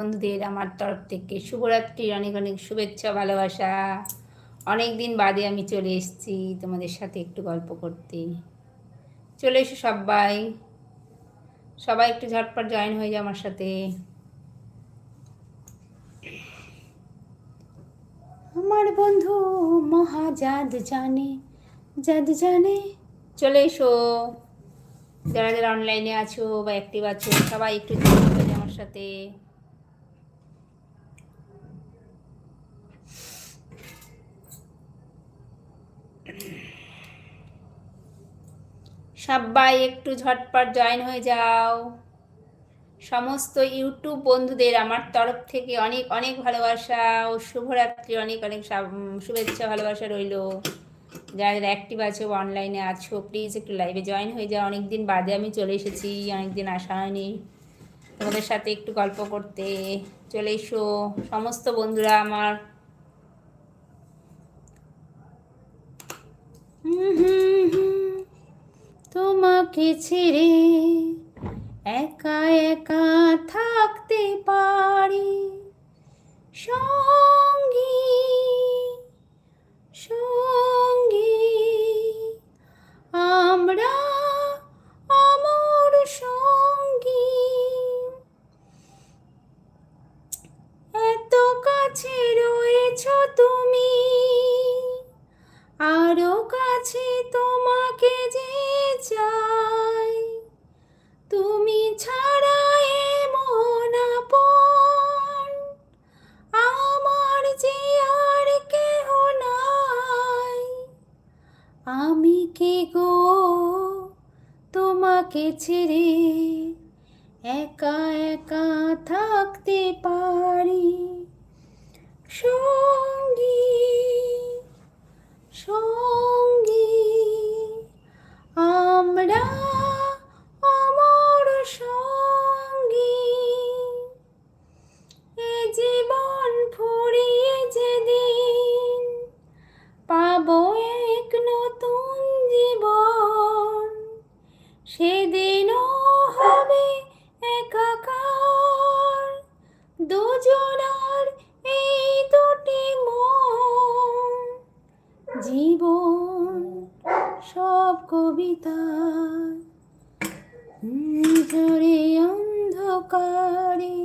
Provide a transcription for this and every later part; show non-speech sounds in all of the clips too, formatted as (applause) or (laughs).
বন্ধুদের আমার তরফ থেকে শুভরাত্রির অনেক অনেক শুভেচ্ছা ভালোবাসা। অনেক দিন বাদে আমি চলে এসেছি তোমাদের সাথে একটু গল্প করতে। চলে এসো সবাই। সবাই একটু ঝটপট জয়েন হয়ে যাও আমার সাথে। আমার বন্ধু মহাজাদ জানে জাদ জানে। চলে এসো। যারা যারা অনলাইনে আছো বা অ্যাক্টিভ আছো সবাই একটু জয়েন হয়ে আমার সাথে। সবাই একটু ঝটপট জয়েন হয়ে যাও। সমস্ত ইউটিউব বন্ধুদের আমার তরফ থেকে অনেক অনেক ভালোবাসা ও শুভরাত্রি, অনেক অনেক শুভেচ্ছা, ভালোবাসা রইল। যারা যারা অ্যাক্টিভ আছো অনলাইনে আছো প্লিজ একটু লাইভে জয়েন হয়ে যাও। অনেক দিন বাদে আমি চলে এসেছি অনেক দিন আসা হয়নি। তোমাদের সাথে একটু গল্প করতে চলে এসো। সমস্ত বন্ধুরা আমার হুম হুম হুম (laughs) তোমাকে ছেড়ে একা একা থাকতে পারি। সঙ্গী সঙ্গী, আমরা অমর সঙ্গী। এত কাছে রয়েছ তুমি। অন্ধকারে।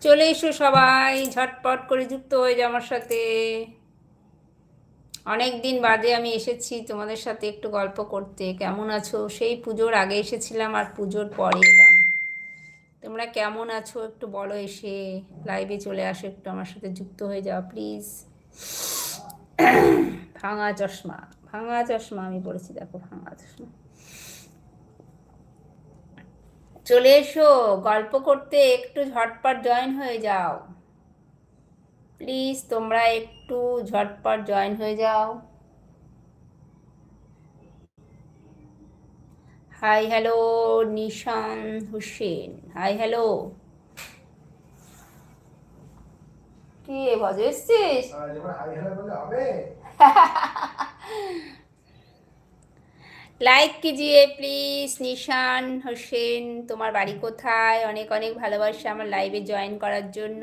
চলে এসো সবাই, ঝটপট করে যুক্ত হয়ে যাও আমার সাথে। অনেক দিন বাদে আমি এসেছি তোমাদের সাথে একটু গল্প করতে। কেমন আছো? সেই পুজোর আগে এসেছিলাম আর পুজোর পরে এলাম। তোমরা কেমন আছো? একটু বলো এসে। লাইভে চলে আসো, একটু আমার সাথে যুক্ত হয়ে যাও প্লিজ ভাঙা চশমা। ভাঙা চশমা আমি পড়েছি দেখো ভাঙা চশমা। চলে এসো গল্প করতে একটু ঝটপট জয়েন হয়ে যাও। প্লিজ তোমরা একটু ঝটপট জয়েন হয়ে যাও। Hi hello Nishan Hussain hi hello কি ভজ এসছিস? (laughs) লাইক কিজিয়ে প্লিজ নিশান, হোসেন, তোমার বাড়ি কোথায়? অনেক অনেক ভালোবাসা আমার লাইভে জয়েন করার জন্য।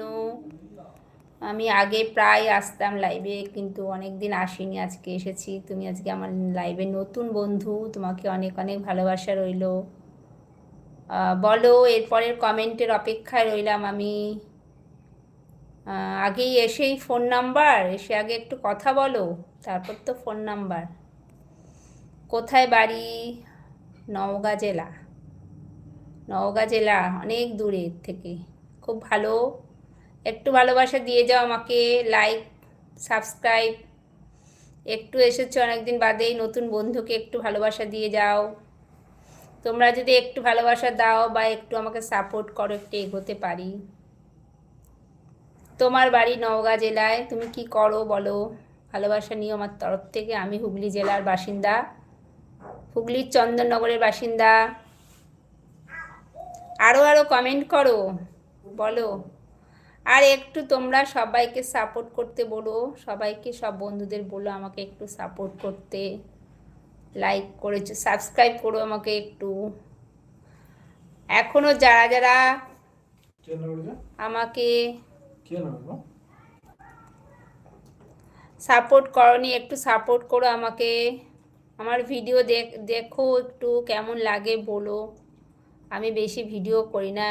আমি আগে প্রায় আসতাম লাইভে কিন্তু অনেক দিন আসিনি আজকে এসেছি। তুমি আজকে আমার লাইভে নতুন বন্ধু, তোমাকে অনেক অনেক ভালোবাসা রইল। বলো, এরপরের কমেন্টের অপেক্ষায় রইলাম আমি। আগেই এসেই ফোন নাম্বার এসে আগে একটু কথা বলো, তারপর তো ফোন নাম্বার কোথায় বাড়ি? নওগাঁ জেলা। নওগাঁ জেলা অনেক দূরের থেকে। খুব ভালো। একটু ভালোবাসা দিয়ে যাও আমাকে লাইক সাবস্ক্রাইব একটু এসেছ অনেকদিন বাদেই, নতুন বন্ধুকে একটু ভালোবাসা দিয়ে যাও। তোমরা যদি একটু ভালোবাসা দাও বা একটু আমাকে সাপোর্ট করো, একটু এগোতে পারি। তোমার বাড়ি নওগাঁ জেলায় তুমি কি করো বলো? ভালোবাসা নিয়ে আমার তরফ থেকে। আমি হুগলি জেলার বাসিন্দা। হুগলির চন্দননগরের বাসিন্দা। আরও আরও কমেন্ট করো বলো। আর একটু তোমরা সবাইকে সাপোর্ট করতে বলো। সবাইকে সব বন্ধুদের বলো আমাকে একটু সাপোর্ট করতে। লাইক করেছ সাবস্ক্রাইব করো আমাকে একটু। এখনও যারা যারা আমাকে সাপোর্ট করনি একটু সাপোর্ট করো আমাকে। আমার ভিডিও দেখ দেখো একটু কেমন লাগে বলো। আমি বেশি ভিডিও করি না।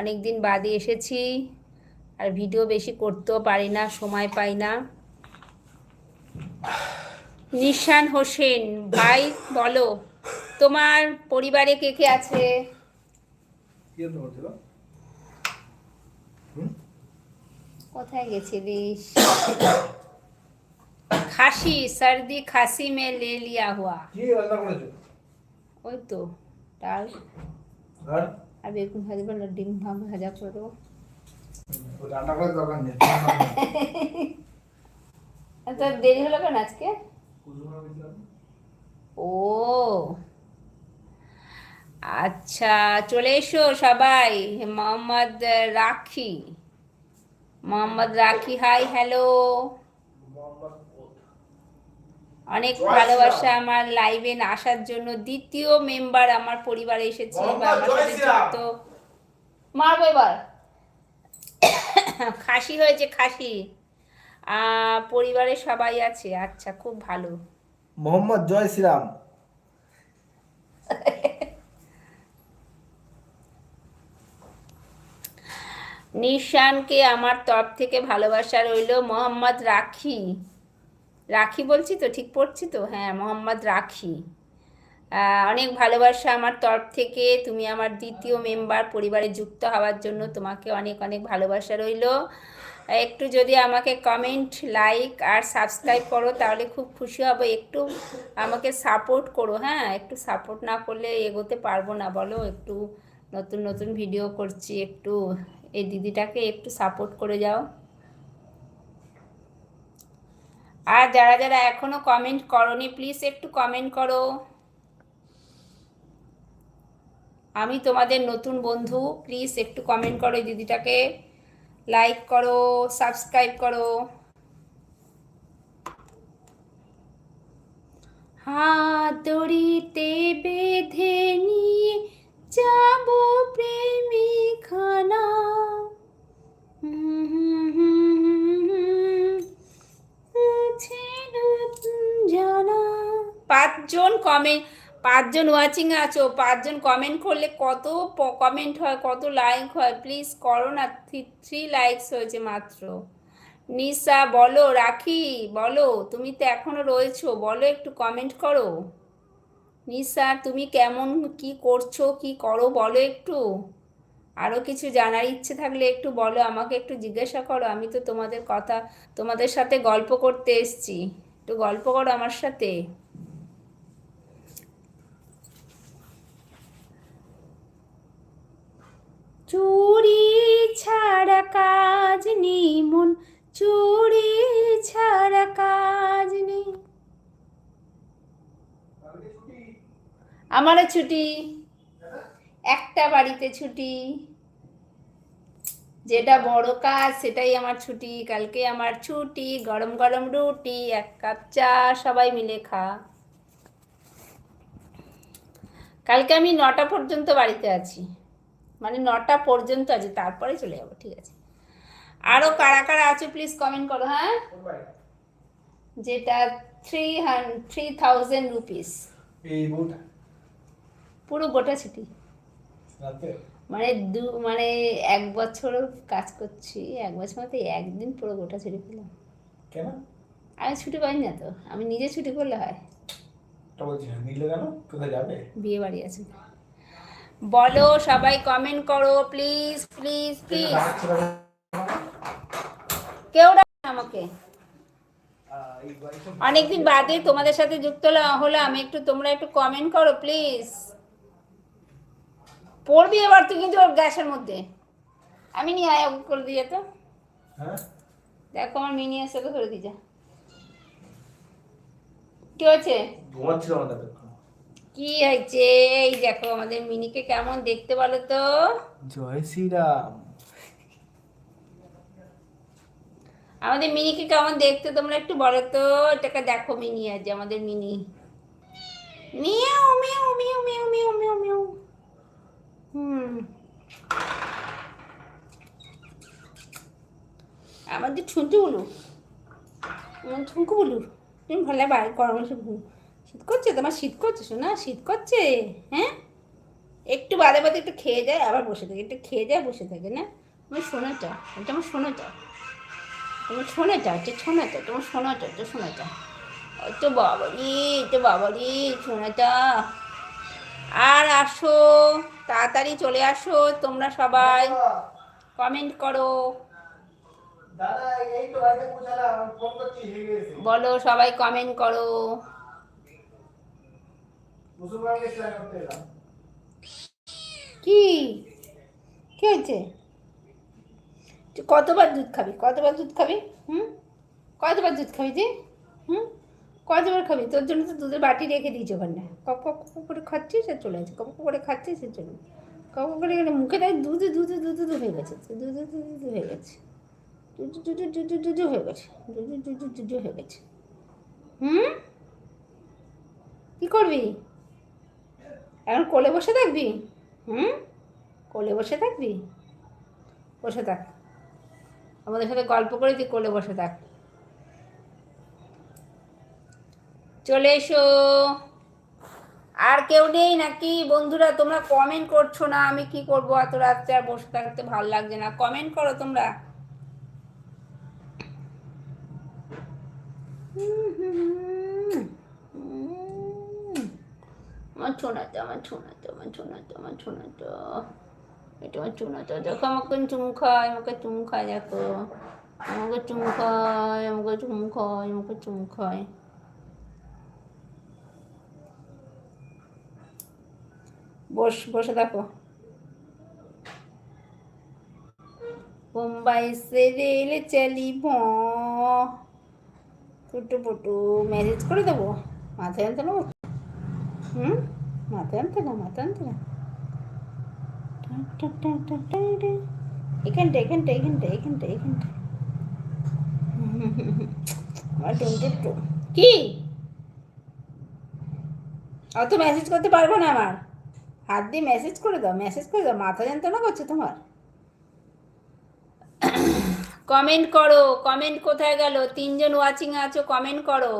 অনেক দিন বাদে এসেছি আর ভিডিও বেশি করতেও পারি না সময় পাই না। নিশান হোসেন ভাই বলো তোমার পরিবারে কে কে আছে কে নড়ছিল হুম কোথায় গেছিলিস? খাসি সর্দি খাসি মে লে লিয়া হুয়া। কি রান্না করেছ ওই তো ডাল। আর? আর বেগুন ভাজি বলো ডিম ভাজা করে। দেবো রান্না করার দরকার নেই তোর দেরি হলো কেন আজকে? ও। আচ্ছা চলে এসো সবাই মোহাম্মদ রাখি। মোহাম্মদ রাখি হাই হ্যালো অনেক ভালোবাসা আমার লাইভে আসার জন্য। দ্বিতীয় মেম্বার আমার পরিবারে এসেছে বা আমার সাথে যুক্ত। মারবো এবার। (coughs) খাসি হয়েছে খাসি। আহ, পরিবারে সবাই আছে। আচ্ছা খুব ভালো। মোহাম্মদ জয় শ্রীরাম। (laughs) নিশানকে আমার তরফ থেকে ভালোবাসা রইল। মোহাম্মদ রাখি। রাখি বলছি তো? ঠিক পড়ছি তো? হ্যাঁ মোহাম্মদ রাখি। অনেক ভালোবাসা আমার তরফ থেকে। তুমি আমার দ্বিতীয় মেম্বার। পরিবারে যুক্ত হওয়ার জন্য তোমাকে অনেক অনেক ভালোবাসা রইল। একটু যদি আমাকে কমেন্ট লাইক আর সাবস্ক্রাইব করো, তাহলে খুব খুশি হব। একটু আমাকে সাপোর্ট করো। হ্যাঁ একটু সাপোর্ট না করলে এগোতে পারব না। বলো, একটু নতুন নতুন ভিডিও করছি, একটু এই দিদিটাকে একটু সাপোর্ট করে যাও। আর যারা যারা এখনও কমেন্ট করনি প্লিজ একটু কমেন্ট করো। আমি তোমাদের নতুন বন্ধু প্লিজ একটু কমেন্ট করো এই দিদিটাকে। লাইক করো সাবস্ক্রাইব করো। হাতড়িতে বেঁধে কমেন্ট পাঁচজন ওয়াচিং আছো, পাঁচজন কমেন্ট করলে কত কমেন্ট হয়, কত লাইক হয় প্লিজ করো না থ্রি লাইকস হয়েছে মাত্র। নিশা, বলো, রাখি, বলো, তুমি তো এখনও রয়েছো, বলো একটু কমেন্ট করো। নিশা, তুমি কেমন, কি করছ, কি করো, বলো একটু। আরও কিছু জানার ইচ্ছে থাকলে একটু বলো, আমাকে একটু জিজ্ঞাসা করো, আমি তো তোমাদের কথা, তোমাদের সাথে গল্প করতে এসছি। একটু গল্প করো আমার সাথে। চুরি ছাড়া কাজ নেই মন, চুরি ছাড়া কাজ নেই। আমারও ছুটি। একটা বাড়িতে ছুটি। যেটা বড় কাজ, সেটাই আমার ছুটি। কালকে আমার ছুটি, গরম গরম রুটি, এক কাপ চা, সবাই মিলে খা। কালকে আমি নটা পর্যন্ত বাড়িতে আছি। মানে নটা পর্যন্ত আছে তারপরে চলে যাব ঠিক আছে। আরও কারা কারা আছে প্লিজ কমেন্ট করো হ্যাঁ? যেটা থ্রি হান থ্রি থাউজেন্ড রুপিস পুরো গোটা ছুটি মানে দু মানে এক বছর কাজ করছি এক বছর মতো একদিন পুরো গোটা ছুটি পেলাম। কেন? আমি ছুটি পাই না তো আমি নিজে ছুটি করলে হয়। তা বলছি নিলে কেন? কোথায় যাবে? বিয়ে বাড়ি আছে। বলো সবাই কমেন্ট করো প্লিজ প্লিজ প্লিজ কেউ আমাকে? অনেকদিন বাদে তোমাদের সাথে যুক্ত হলাম। একটু তোমরা একটু কমেন্ট করো প্লিজ পড়বি এবার তুই কিন্তু ওর গ্যাসের মধ্যে। আমি নিয়ে আয় করে দিয়ে তো। হ্যাঁ? দেখো আমার মিনি এসে করে দিয়ে যা। কি হয়েছে? ঘুমাচ্ছিল আমাদের। কি হয়েছে? এই দেখো আমাদের মিনিকে কেমন দেখতে বলো তো? জয় শ্রীরাম। আমাদের মিনিকে কেমন দেখতে তোমরা একটু বলো তো? এটাকে দেখো মিনি আছে আমাদের Mini. Meow meow meow meow meow meow meow. হুম। আমাদের ছুঁচু বলু আমার ঝুঁকু বলু তুমি ভালো বাইরে গরম এসে ঘুম শীত করছে? তোমার শীত করছে শোনা শীত করছে? হ্যাঁ? একটু বাদে বাদে একটু খেয়ে যায় আবার বসে থাকে। একটু খেয়ে যায় বসে থাকে না? আমার শোনাটা এটা আমার শোনাটা তোমার শোনাটা হচ্ছে শোনাটা তোমার শোনাটা হচ্ছে শোনাটা তো বাবারি তো বাবারি শোনাটা আর আসো তাড়াতাড়ি চলে আসো তোমরা সবাই। কমেন্ট করো। বলো সবাই কমেন্ট করো। মুসলমানকে স্নান করতে এলাম কি কি হয়েছে কতবার দুধ খাবি কতবার দুধ খাবি হুম কতবার দুধ খাবি যে হুম কতবার খাবি তোর জন্য তো দুধের বাটি রেখে দিয়েছি ওখানে কক কক করে খাচ্ছিস আর চলে যাচ্ছে কক করে খাচ্ছিস আর চলে কক করে গেলে মুখে দেয় দুধে দুধে দুধে দুধ হয়ে গেছে দুধে দুধে দুধে হয়ে গেছে দুধু দুধু দুধু দুধু হয়ে গেছে দুধু দুধু দুধু হয়ে গেছে হুম কী করবি এখন কোলে বসে থাকবি? হুম? কোলে বসে থাকবি? বসে থাক। আমাদের সাথে গল্প করে তুই কোলে বসে থাক। চলে এসো। আর কেউ নেই নাকি? বন্ধুরা, তোমরা কমেন্ট করছ না, আমি কি করব? এত রাত্রে আর বসে থাকতে ভালো লাগছে না। কমেন্ট করো তোমরা। আমার ছোনাটা আমার ছোনাটা আমার ছোনাটা আমার ছোনাটা এটা আমার ছোনাটা দেখো আমাকে চুমু খায় আমাকে চুমু খায় দেখো আমাকে চুমু খায় আমাকে চুমু খায় আমাকে চুমু খায় বস বসে দেখো মুম্বাই সে রেল চলি ফুটু ফুটু ম্যারেজ করে দেবো মাথায় আনতে মাথায় আনতে না এখানটা এখানটা এখানটা এখানটা এখানটা কি অত মেসেজ করতে পারব না আমার। হাত দিয়ে মেসেজ করে দাও মেসেজ করে দাও, মাথা যন্ত্রণা করছে তোমার। (coughs) কমেন্ট করো কমেন্ট কোথায় গেল? তিনজন ওয়াচিং আছো কমেন্ট করো।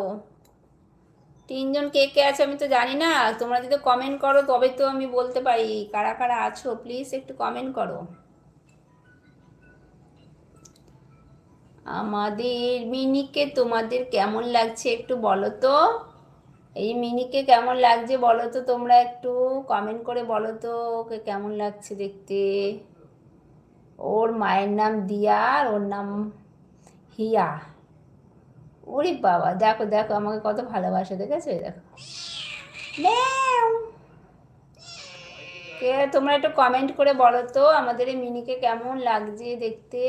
তিনজন কে কে আছে আমি তো জানি না। তোমরা যদি কমেন্ট করো, তবে তো আমি বলতে পারি। কারা কারা আছো প্লিজ একটু কমেন্ট করো। আমাদের মিনিকে তোমাদের কেমন লাগছে একটু বলো তো? এই মিনিকে কেমন লাগছে বলো তো? তোমরা একটু কমেন্ট করে বলো তো, ওকে কেমন লাগছে দেখতে? ওর মায়ের নাম দিয়া আর ওর নাম হিয়া। ওরে বাবা, দেখো দেখো, আমাকে কত ভালোবাসে, দেখেছ? দেখো। কে, তোমরা একটু কমেন্ট করে বলো তো, আমাদের এই মিনিকে কেমন লাগছে দেখতে?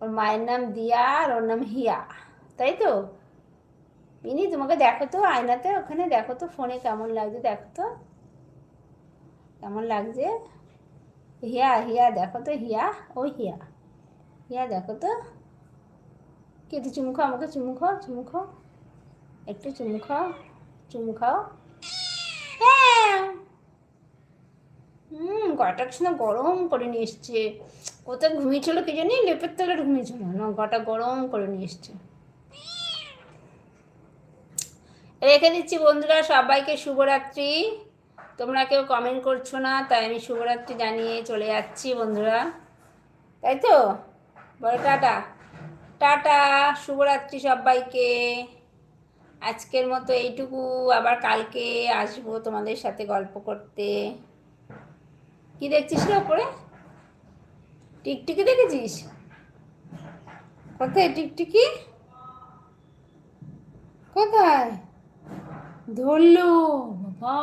ওর মায়ের নাম দিয়া আর ওর নাম হিয়া, তাই তো? মিনি, তোমাকে দেখো তো আয়নাতে, ওখানে দেখো তো ফোনে কেমন লাগছে, দেখো তো। কেমন লাগছে? হিয়া হিয়া, দেখো তো, হিয়া, ও হিয়া। হিয়া, দেখো তো। কে তুই চুমু খাও, আমাকে চুমু খাও চুমু খাও। একটু চুমু খাও চুমু খাও। হ্যাঁ। হুম গটা না গরম করে নিয়ে এসছে। কোথায় ঘুমিয়েছিল কি জানি? লেপের তলে ঘুমিয়েছিল। না গটা গরম করে নিয়ে এসছে। রেখে দিচ্ছি বন্ধুরা সবাইকে শুভরাত্রি। তোমরা কেউ কমেন্ট করছ না, তাই আমি শুভরাত্রি জানিয়ে চলে যাচ্ছি বন্ধুরা। তাই তো? বলো, টাটা। টাটা, শুভরাত্রি সবাইকে। আজকের মতো এইটুকু, আবার কালকে আসব তোমাদের সাথে গল্প করতে। কি দেখছিস না ওপরে? টিকটিকি দেখেছিস? কোথায় টিকটিকি? কোথায়? ধরলো, বাবা।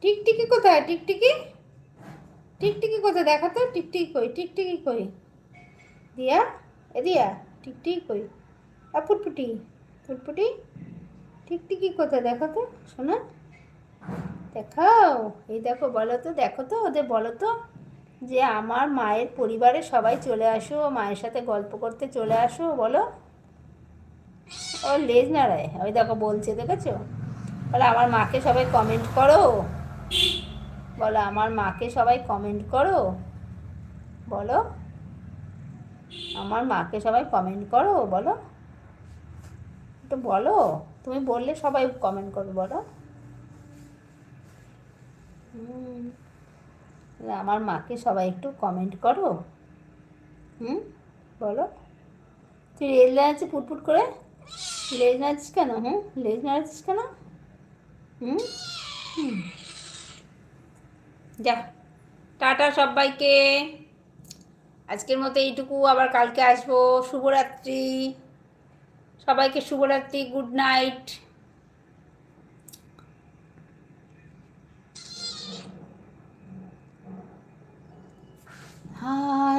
টিকটিকি কোথায়? টিকটিকি? টিকটিকি কোথায়? দেখা তো, টিকটিকি কই টিকটিকি কই? দিয়া, এ দিয়া, টিকটিকি কই? আ, ফুটফুটি ফুটফুটি, টিকটিকি কোথায়? দেখো তো, শোনো। দেখাও, এই দেখো, বলো তো, দেখো তো, ওদের বলো তো, যে আমার মায়ের পরিবারে সবাই চলে আসো, মায়ের সাথে গল্প করতে চলে আসো, বলো। ও লেজ নাড়ায়, ওই দেখো বলছে, দেখেছ? বলে, আমার মাকে সবাই কমেন্ট করো। বলো, আমার মাকে সবাই কমেন্ট করো। বলো। আমার মাকে সবাই কমেন্ট করো, বলো। একটু বলো, তুমি বললে সবাই কমেন্ট করবে, বলো। আমার মাকে সবাই একটু কমেন্ট করো। হুম, বলো। তুই রেল নাড়াচ্ছিস ফুটফুট করে? লেজ নাড়াচ্ছিস কেন? হুম লেজ নাড়াচ্ছিস কেন? হুম হুম। যা, টাটা সবাইকে। আজকের মতো এইটুকু, আবার কালকে আসব। শুভরাত্রি। সবাইকে শুভরাত্রি, গুড নাইট। হাই।